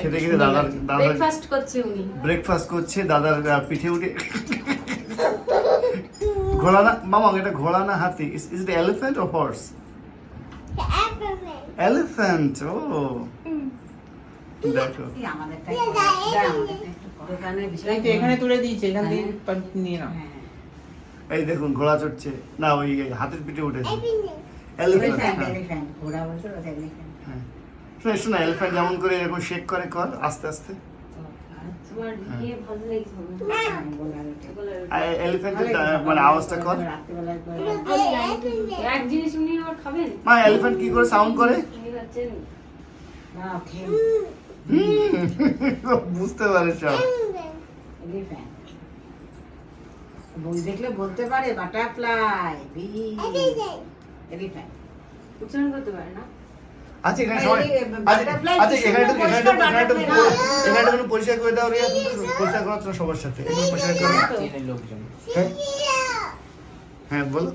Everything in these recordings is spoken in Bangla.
খেতে খেতে দাদার দাদার ব্রেকফাস্ট করছে উনি। ব্রেকফাস্ট করছে দাদার পিঠে উঠে। ঘোড়া না মামা এটা ঘোড়া না হাতি? Is it elephant or horse elephant ও। দেখো। এখানে তুলে দিয়েছে এখান থেকে নিয়ে নাও। হ্যাঁ। এই দেখুন ঘোড়া চড়ছে। না ওই হাতের পিঠে উঠেছে। Elephant, এলিফ্যান্ট ঘোড়া বলছো, elephant। শোনা শোনা এলিফ্যান্ট যেমন করে এরকম শেক করে কর আস্তে আস্তে। তোমার ভালো লেগেছে মনে আওয়াজটা কর। মা এলিফ্যান্ট কি করে সাউন্ড করে? বুঝতে পারে সব। বই দেখলে বলতে পারে বাটারফ্লাই বি এলিফ্যান্ট উচ্চারণ করতে পারে না? আচ্ছা এখানে আচ্ছা আচ্ছা এখানে একটু- এখানে একটু- পরিষ্কার এখানে একটু- এখানে একটু পরিষ্কার করে দাও রিয়া পরিষ্কার করার তো সমস্যা আছে একটু পরিষ্কার করে দাও। চেনে লোকজন। হ্যাঁ? হ্যাঁ বলো।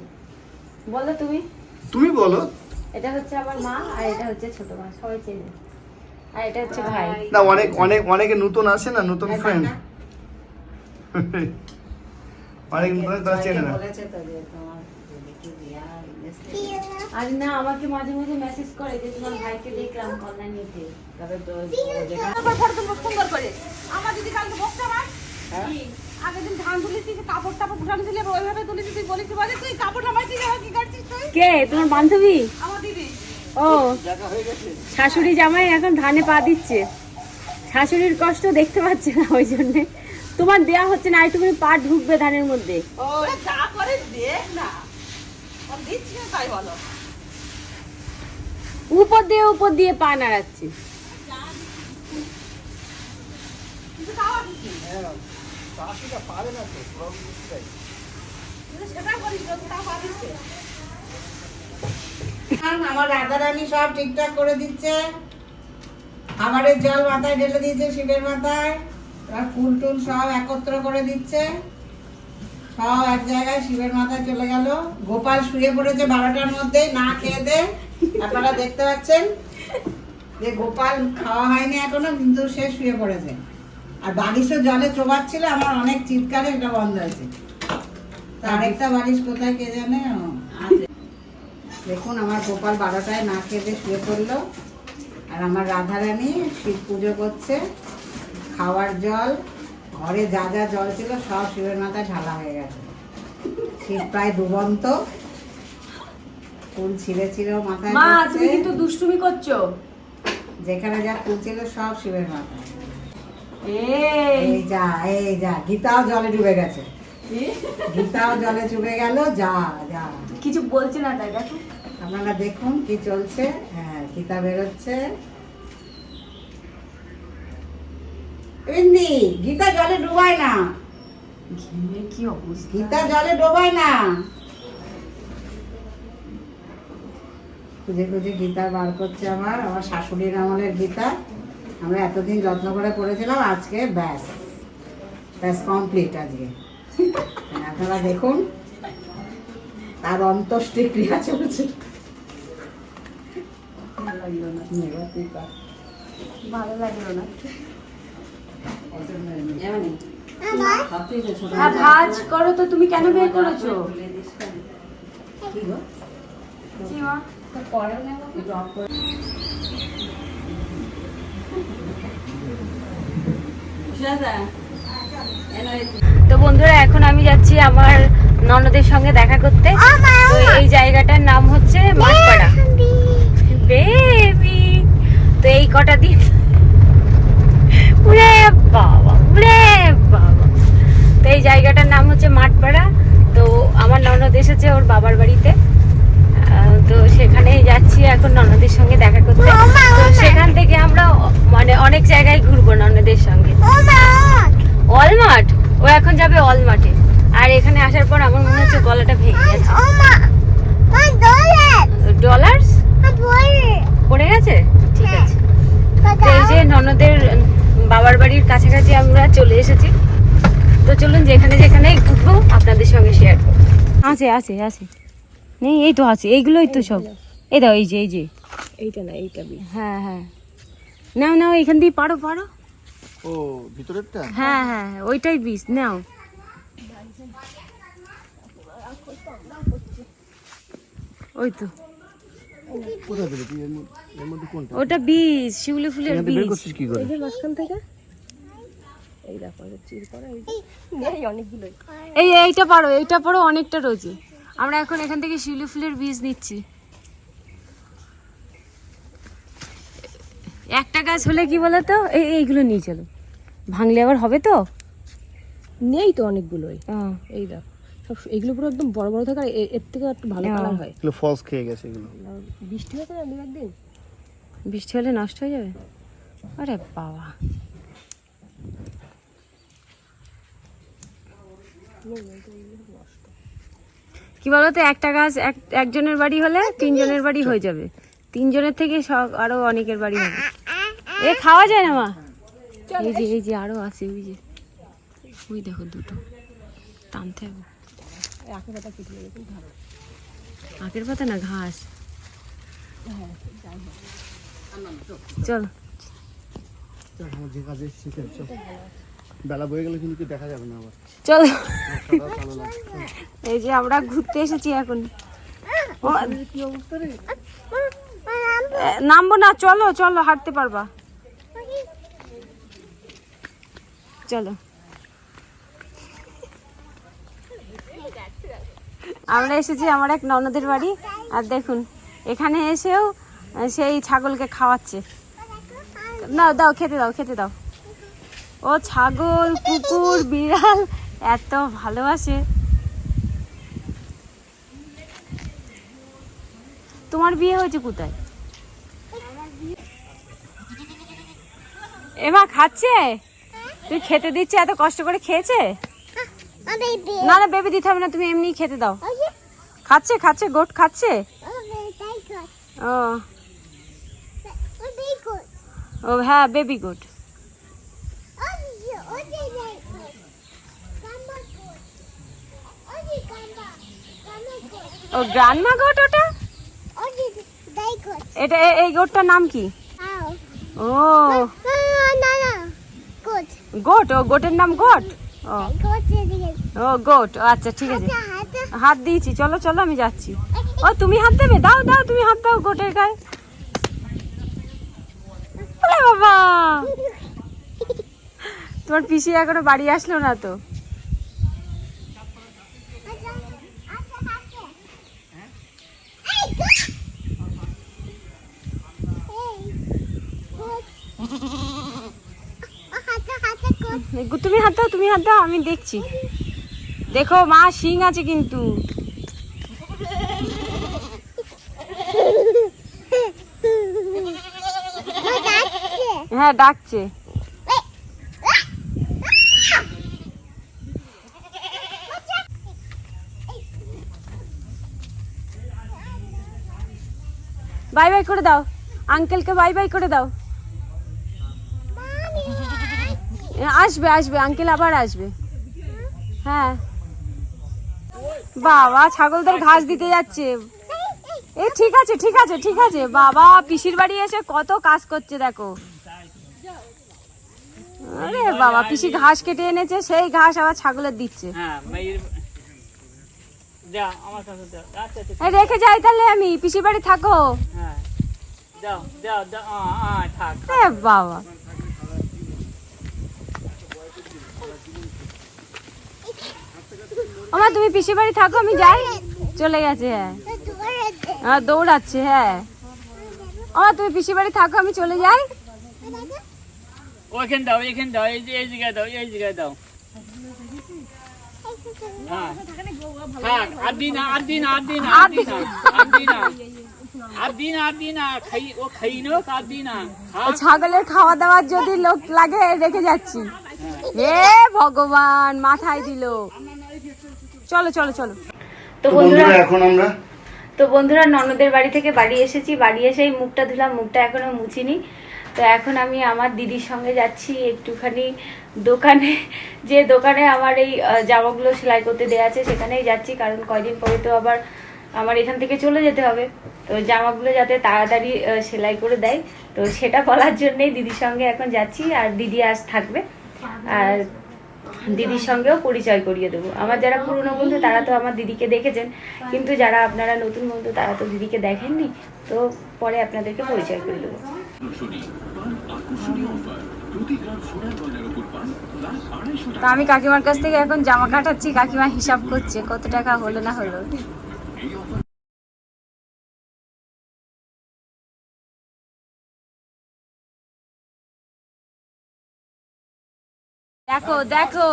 বলো তুমি। তুমি বলো। এটা হচ্ছে আমার মা আর এটা হচ্ছে ছোট মা সবাই চেনে। আর এটা হচ্ছে ভাই। না অনেক অনেক অনেকে নতুন আসে না নতুন হ্যাঁ, ফ্রেন্ড টাটা। অনেক নতুন তারা চেনে না। বলেছে তো যে তোমার। আর না আমাকে মাঝে মাঝে মেসেজ করে যে তোমার ভাইকে দেখলাম কল্যাণ নিতে তবে তো সুন্দর করে। আমার যদি কালকে বকতে হয়? আগের দিন ধান তুলেছি কাপড় টাপড় ওইভাবে তুলেছি তুই বলিস বলে তুই কাপড় নামাই তুই কি করছিস তুই? কে? তোমার বান্ধবী? আমার দিদি। ও। শাশুড়ি জামাই এখন ধানে পা দিচ্ছে। শাশুড়ির কষ্ট দেখতে পাচ্ছে না ওই জন্যে। তোমার দেয়া হচ্ছে না একটুখানি পা ঢুকবে ধানের মধ্যে। ও যা করে দেখ না। দিচ্ছি তাই বলো উপর দিয়ে উপর দিয়ে পা নাড়াচ্ছে। না। আমার রাধা রানী সব ঠিকঠাক করে দিচ্ছে। খাবারের জল মাথায় ঢেলে দিয়েছে শিবের মাথায়। আর ফুল টুল সব একত্র করে দিচ্ছে। সব এক জায়গায় শিবের মাথায় চলে গেল। গোপাল শুয়ে পড়েছে বারোটার মধ্যে, না খেয়ে দে। আপনারা দেখতে পাচ্ছেন যে গোপাল খাওয়া হয়নি এখনও, কিন্তু সে শুয়ে পড়েছে। আর বালিশও জলে চোবাচ্ছিল, আমার অনেক চিৎকারে এটা বন্ধ হয়েছে। তা আরেকটা বালিশ কোথায় কে জানে? আছে। দেখুন, আমার গোপাল বারোটায় না খেতে শুয়ে পড়ল। আর আমার রাধারানী শিব পুজো করছে, খাওয়ার জল। ঘরে যা যা জল ছিল সব শিবের মাথায় ঢালা হয়ে গেছে। শিব প্রায় ডুবন্ত। ফুল ছিঁড়ে ছিঁড়েও মাথায় মা তুমি কিন্তু দুষ্টুমি করছ। যেখানে যা ফুল ছিল সব শিবের মাথায়। এই। এই যা এই যা গীতাও জলে ডুবে গেছে। গীতাও জলে ডুবে গেল যা যা। কিছু বলছে না তাই দেখো। আপনারা দেখুন কি চলছে। হ্যাঁ গীতা বেরোচ্ছে। ইন্দি গীতা জলে ডুবায় না। ঘেমে কি অবস্থা? গীতা জলে ডোবায় না। খুঁজে খুঁজে গীতা বার করছে আমার আমার শাশুড়ির আমলের গীতা। আমরা এতদিন যত্ন করে পড়েছিলাম আজকে ব্যাস। ব্যাস কমপ্লিট আজকে। হ্যাঁ, আপনারা দেখুন তার অন্ত্যেষ্টি ক্রিয়া চলছে ভালো লাগল না। হ্যাঁ ভাজ করো তো তুমি কেন বের করেছ? কি মা? তো বন্ধুরা এখন আমি যাচ্ছি আমার ননদের সঙ্গে দেখা করতে। তো এই জায়গাটার নাম হচ্ছে মাঠপাড়া। বেবি। তো এই কটা দিন বাবা উড়ে বাবা তো এই জায়গাটার নাম হচ্ছে মাঠপাড়া তো আমার ননদ এসেছে ওর বাবার বাড়িতে আহ, তো সেখানেই যাচ্ছি এখন ননদের সঙ্গে দেখা করতে তো সেখান থেকে আমরা অ- মানে অনেক জায়গায় ঘুরবো ননদের সঙ্গে অলমার্ট ও এখন যাবে অলমার্টে আর এখানে আসার পর আমার মনে হচ্ছে গলাটা ভেঙে গেছে ডলার্স পড়ে গেছে ঠিক আছে তো এই যে ননদের বাবার বাড়ির কাছাকাছি আমরা চলে এসেছি। তো চলুন যেখানে যেখানে ঘুরবো আপনাদের সঙ্গে শেয়ার করব। আছে আছে আছে। নেই এই তো আছে এইগুলোই তো সব। এই দাও এই যে এই যে। এইটা না এইটা হ্যাঁ হ্যাঁ। নাও নাও এখান দিয়ে পারো পারো। ও ভিতরেরটা? হ্যাঁ হ্যাঁ হ্যাঁ, ওইটাই বিষ নাও। ওই তো। ওটা বিষ শিউলি ফুলের এখান থেকে? বিষ করছিস কি করে এই এইটা পারো এইটা পারো অনেকটা রয়েছে আমরা এখন এখান থেকে শিউলি ফুলের বীজ নিচ্ছি। একটা গাছ হলে কি বলো তো এই এইগুলো নিয়ে চলো। ভাঙলে আবার হবে তো? নেই তো অনেকগুলোই। আহ, এই দেখ সব এগুলো পুরো একদম বড় বড় থাকে আর এর থেকে একটু ভালো হ্যাঁ। কালার হয়। এগুলো ফলস খেয়ে গেছে এগুলো। বৃষ্টি হয়েছে না দু একদিন? বৃষ্টি হলে নষ্ট হয়ে যাবে? আরে বাবা। কি বলতো একটা গাছ এক একজনের বাড়ি হলে তিনজনের বাড়ি হয়ে যাবে। তিনজনের থেকে সব আরও অনেকের বাড়ি হবে। এ খাওয়া যায় না মা? এই যে এই যে আরও আছে ওই যে। ওই দেখো দুটো। টানতে হবে। আখের পাতা না ঘাস? চল। আমার যে কাজে শিখে চল। বেলা বয়ে গেলে কিন্তু দেখা যাবে না আবার। চল। এই যে আমরা ঘুরতে এসেছি এখন। নামবো না চলো চলো হাঁটতে পারবা। চলো। আমরা এসেছি আমার এক ননদের বাড়ি আর দেখুন এখানে এসেও সেই ছাগলকে খাওয়াচ্ছে। না দাও খেতে দাও খেতে দাও। ও ছাগল, কুকুর, বিড়াল, এত ভালোবাসে। তোমার বিয়ে হয়েছে কোথায়? এমা, খাচ্ছে? তুই খেতে দিচ্ছে এত কষ্ট করে খেয়েছে? না না, বেবি দিতে হবে না, তুমি এমনি খেতে দাও। খাচ্ছে খাচ্ছে, গোট খাচ্ছে? ও। ও হ্যাঁ বেবি গুড ও, গ্রান্ডমা গোট ওটা? এটা এই গোটটার নাম কি? ও। গোট, ও, গোটের নাম গোট? ও। ও, গোট আচ্ছা ঠিক আছে। হাত দিয়েছি, চলো চলো, আমি যাচ্ছি। ও, তুমি হাত দেবে? দাও দাও, তুমি হাত দাও গোটের গায়ে। বাবা! তোমার পিসি এখনও বাড়ি আসলো না তো? তুমি হাত দাও, তুমি হাত দাও, আমি দেখছি। দেখো, মা, শিং আছে কিন্তু। হ্যাঁ ডাকছে। বাই বাই করে দাও। আঙ্কেলকে বাই বাই করে দাও। আসবে আসবে আঙ্কেল আবার আসবে। হ্যাঁ। বাবা ছাগলদের ঘাস দিতে যাচ্ছে। এ ঠিক আছে ঠিক আছে ঠিক আছে। বাবা পিসির বাড়ি এসে কত কাজ করছে দেখো। আরে বাবা পিসি ঘাস কেটে এনেছে সেই ঘাস আবার ছাগলের দিচ্ছে। হ্যাঁ রেখে যাই তাহলে আমি পিসির বাড়ি থাকো। হ্যাঁ। থাক। বাবা। আমার তুমি পিসির বাড়ি থাকো আমি যাই। চলে গেছে হ্যাঁ। হ্যাঁ দৌড়াচ্ছে হ্যাঁ। আমার তুমি পিসির বাড়ি থাকো আমি চলে যাই। ওইখানে দাও এইখানে দাও এই এই জায়গায় দাও এই জায়গায় দাও। হ্যাঁ। আর আর আর আর আর আর আর আর ওই ছাগলের খাওয়া দাওয়ার যদি লোক লাগে রেখে যাচ্ছি। হে ভগবান মাথায় দিল। চলো চলো চলো। তো বন্ধুরা এখন আমরা? তো বন্ধুরা ননদের বাড়ি থেকে বাড়ি এসেছি। বাড়ি এসেই মুখটা ধুলাম মুখটা এখনও মুছিনি। তো এখন আমি আমার দিদির সঙ্গে যাচ্ছি একটুখানি দোকানে। যে দোকানে আমার এই জামাগুলো সেলাই করতে দেওয়া আছে সেখানেই যাচ্ছি। কারণ কয়দিন পরে তো আবার আমার এখান থেকে চলে যেতে হবে। তো জামাগুলো যাতে তাড়াতাড়ি সেলাই করে দেয়। তো সেটা বলার জন্যেই দিদির সঙ্গে এখন যাচ্ছি আর দিদি আজ থাকবে। আর দিদির সঙ্গেও পরিচয় করিয়ে দেবো। আমার যারা পুরনো বন্ধু তারা তো আমার দিদিকে দেখেছেন। কিন্তু যারা আপনারা নতুন বন্ধু তারা তো দিদিকে দেখেননি। তো পরে আপনাদেরকে পরিচয় করে দেবো। তো আমি কাকিমার কাছ থেকে এখন জামা কাটাচ্ছি কাকিমা হিসাব করছে কত টাকা হলো না হলো। দেখো দেখো।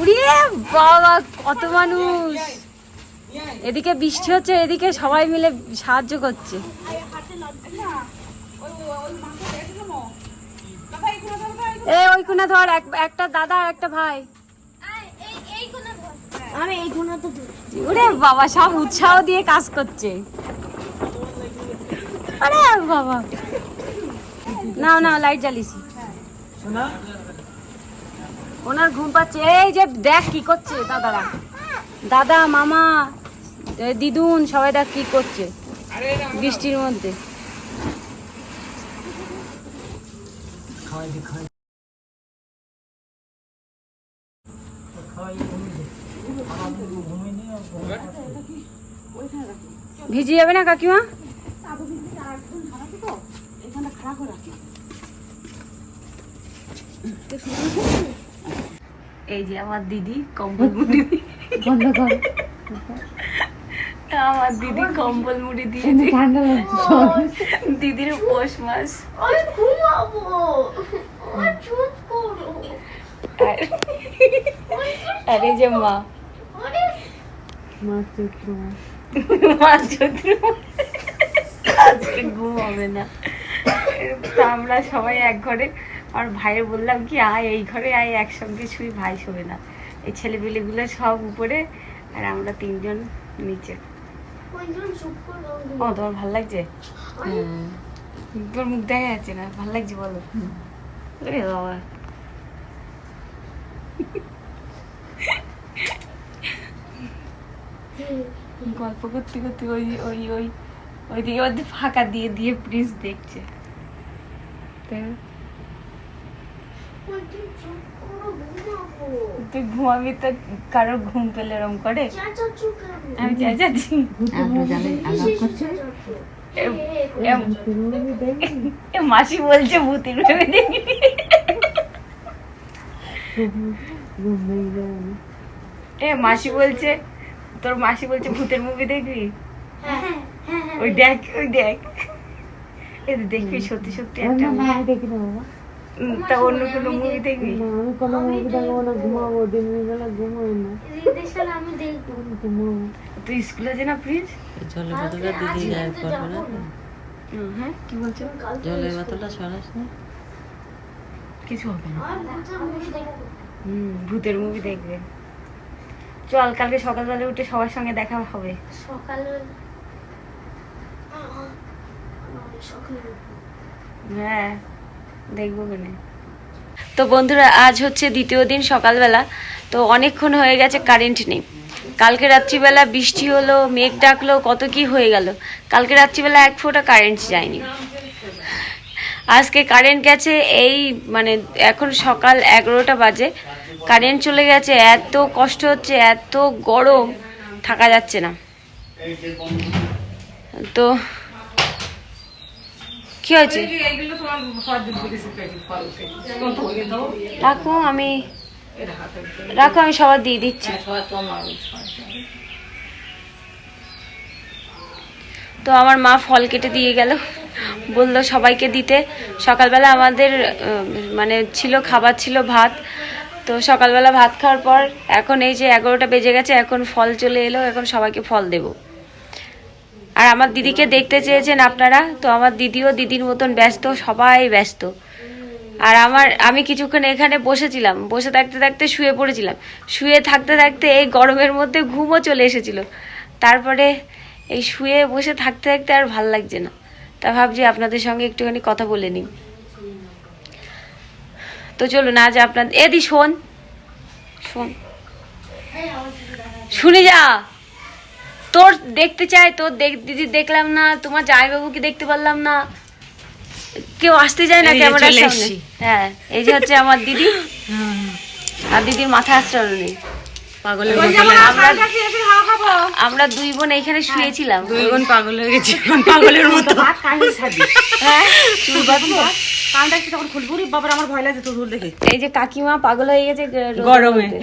উড়িয়ে বাবা কত মানুষ। এদিকে বৃষ্টি হচ্ছে এদিকে সবাই মিলে সাহায্য করছে। এ ওই কোনা ধর এক- একটা দাদা আর একটা ভাই। আমি এই গুণা ওরে বাবা সব উৎসাহ দিয়ে কাজ করছে। আরে বাবা। না না লাইট জ্বালিয়েছি। ওনার ঘুম পাচ্ছে। এই যে দেখ কি করছে দাদারা দাদা। মামা দিদুন সবাই দেখ কি করছে বৃষ্টির মধ্যে। ভিজে যাবে না কাকিমা? এই যে আমার দিদি কম্বল মুড়ি দিয়ে- আমার দিদি কম্বল মুড়ি দিয়েছে। দিদির পৌষ মাস। আমি ঘুমাবো। করো আরে যে মা চৈত্র মাস। আজকে ঘুম হবে না। তো আমরা সবাই এক ঘরে আর ভাইয়ের বললাম কি আয় এই ঘরে আয় একসঙ্গে শুই ভাই শোবে না। এই ছেলেপিলেগুলো সব উপরে আর আমরা তিনজন নিচে। ও তোমার ভালো লাগছে? তোর মুখ দেখা যাচ্ছে না ভালো লাগছে বলো। বাবা। গল্প করতে করতে ওই ওই ওই ওইদিকে ওদের ফাঁকা দিয়ে দিয়ে প্রিন্স দেখছে। তো কয়জন চুপ করো ঘুমাবো তুই ঘুমাবি তো কারোর ঘুম পেলে এরম করে আমি চেঁচাচ্ছি এ- এ- এ মাসি বলছে ভূতের ভেবে দেখি এ মাসি বলছে তোর মাসি বলছে ভূতের মুভি দেখবি হ্যাঁ হ্যাঁ ওই দেখ ওই দেখ যে দেখবি সত্যি সত্যি একটা উম, তা অন্য কোনো মুভি দেখবি? আমি দেখব তুই স্কুলে যে না প্লিজ জলের বোতলটা দিদি গায়েব করবে না? হ্যাঁ কি বলছো? জলের বোতলটা সরাস না। কিছু হবে না। ভূতের মুভি হুম ভূতের মুভি দেখবে। চল কালকে সকালবেলা উঠে সবার সঙ্গে দেখা হবে। সকালে সকালে হ্যাঁ। দেখব কেন? তো বন্ধুরা, আজ হচ্ছে দ্বিতীয় দিন সকালবেলা, তো অনেকক্ষণ হয়ে গেছে কারেন্ট নেই। কালকে রাত্রিবেলা বৃষ্টি হলো, মেঘ ডাকলো, কত কি হয়ে গেল। কালকে রাত্রিবেলা এক ফোঁটা কারেন্ট যায়নি। আজকে কারেন্ট গেছে এই মানে এখন সকাল এগারোটা বাজে। কারেন্ট চলে গেছে, এত কষ্ট হচ্ছে, এত গরম, থাকা যাচ্ছে না। তো, কি হয়েছে? রাখো, আমি রাখো, আমি সবার দিয়ে দিচ্ছি। তো আমার মা ফল কেটে দিয়ে গেল। বলল সবাইকে দিতে। সকালবেলা আমাদের মানে ছিল, খাবার ছিল, ভাত। তো সকালবেলা ভাত খাওয়ার পর এখন এই যে এগারোটা বেজে গেছে, এখন ফল চলে এলো, এখন সবাইকে ফল দেবো। আর আমার দিদিকে দেখতে চেয়েছেন আপনারা, তো আমার দিদিও দিদির মতন ব্যস্ত, সবাই ব্যস্ত। আর আমার, আমি কিছুক্ষণ এখানে বসেছিলাম, বসে থাকতে থাকতে শুয়ে পড়েছিলাম। শুয়ে থাকতে থাকতে এই গরমের মধ্যে ঘুমও চলে এসেছিল। তারপরে এই শুয়ে বসে থাকতে থাকতে আর ভালো লাগছে না। তা ভাবছি আপনাদের সঙ্গে একটুখানি কথা বলে নিই। তো চলুন, আজ আপনাদের এদি শোন। শোন। শুনে যা। তোর দেখতে চাই তোর দেখ দিদি দেখলাম না তোমার জামাইবাবুকে দেখতে পারলাম না। কেউ আসতে যায় না ক্যামেরার সামনে। হ্যাঁ এই যে হচ্ছে আমার দিদি। আর দিদির মাথা আশ্রয় নেই। পাগলের আমার দুই বোন এইখানে শুয়েছিলাম। দুই বোন পাগল হয়ে গেছে পাগলের মতো। হ্যাঁ এই যে কাকিমা পাগল হয়ে গেছে গরমে। মধ্যে।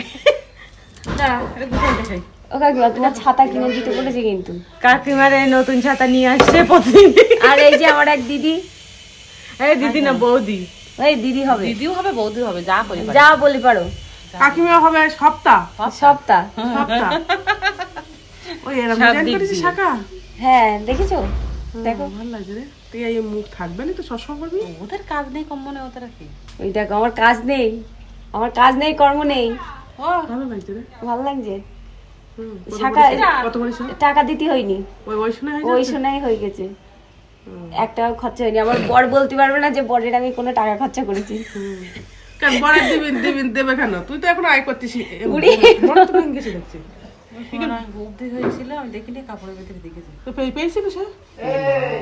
ও কাকিমা তোমার ছাতা কিনে দিতে বলেছে কিন্তু। কাকিমার এই নতুন ছাতা নিয়ে আসছে প্রতিদিন। আর এই যে আমার এক দিদি। এই দিদি না বৌদি। ওই দিদি হবে। দিদিও হবে বৌদিও হবে যা করি যা বলে পারো। কাকিমা হবে সপ্তাহ সপ্তাহ সপ্তাহ ওই এরকম। শাখা হ্যাঁ দেখেছ? দেখো। ভালো লাগছে রে। তুই এই মুখ থাকবে না তো সবসময় করবি? ওদের কাজ নেই কম মনে ওদের কি। ওই দেখো আমার কাজ নেই। আমার কাজ নেই কর্ম নেই। ভালো লাগছে রে। ভালো লাগছে। শাখা? টাকা দিতে হয়নি। ওই হয়ে শোনাই হয়ে গেছে। একটা খরচা হয়নি। আমার বর বলতে পারবে না যে বরের আমি কোনো টাকা খরচা করেছি। কেন দেবে কেন? তুই তো এখন আয় করতিস। উড়ি। গেছে দেখছি? হ্যাঁ?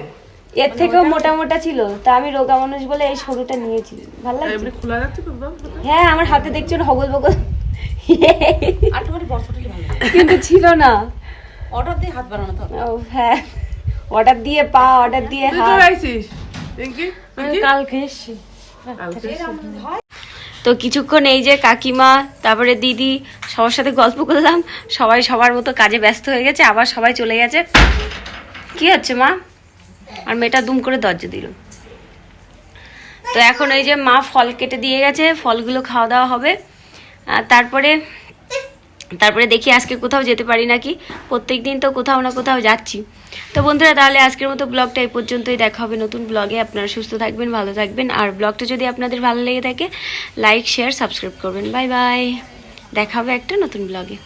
এর থেকেও মোটা মোটা ছিল। তা আমি রোগা মানুষ বলে এই সরুটা নিয়েছি। ভালো লাগছে? হ্যাঁ আমার হাতে দেখছ না হগল বগল। কিন্তু ছিল না। অর্ডার দিয়ে হাত বাড়ানো তো। ও হ্যাঁ। অর্ডার দিয়ে পা অর্ডার দিয়ে হাত। তুই আইছিস? পিঙ্কি এসছি তো কিছুক্ষণ এই যে কাকিমা তারপরে দিদি সবার সাথে গল্প করলাম। সবাই সবার মতো কাজে ব্যস্ত হয়ে গেছে আবার সবাই চলে গেছে। কি হচ্ছে মা? আর মেয়েটা দুম করে দরজা দিল। তো এখন এই যে মা ফল কেটে দিয়ে গেছে ফলগুলো খাওয়া দাওয়া হবে। আর তারপরে তারপরে দেখি আজকে কোথাও যেতে পারি নাকি। প্রত্যেক দিন তো কোথাও না কোথাও যাচ্ছি। তো বন্ধুরা, তাহলে আজকের মতো ব্লগটা এই পর্যন্তই। দেখা হবে নতুন ব্লগে। আপনারা সুস্থ থাকবেন, ভালো থাকবেন। আর ব্লগটা যদি আপনাদের ভালো লেগে থাকে লাইক শেয়ার সাবস্ক্রাইব করবেন। বাই বাই দেখা হবে একটা নতুন ব্লগে।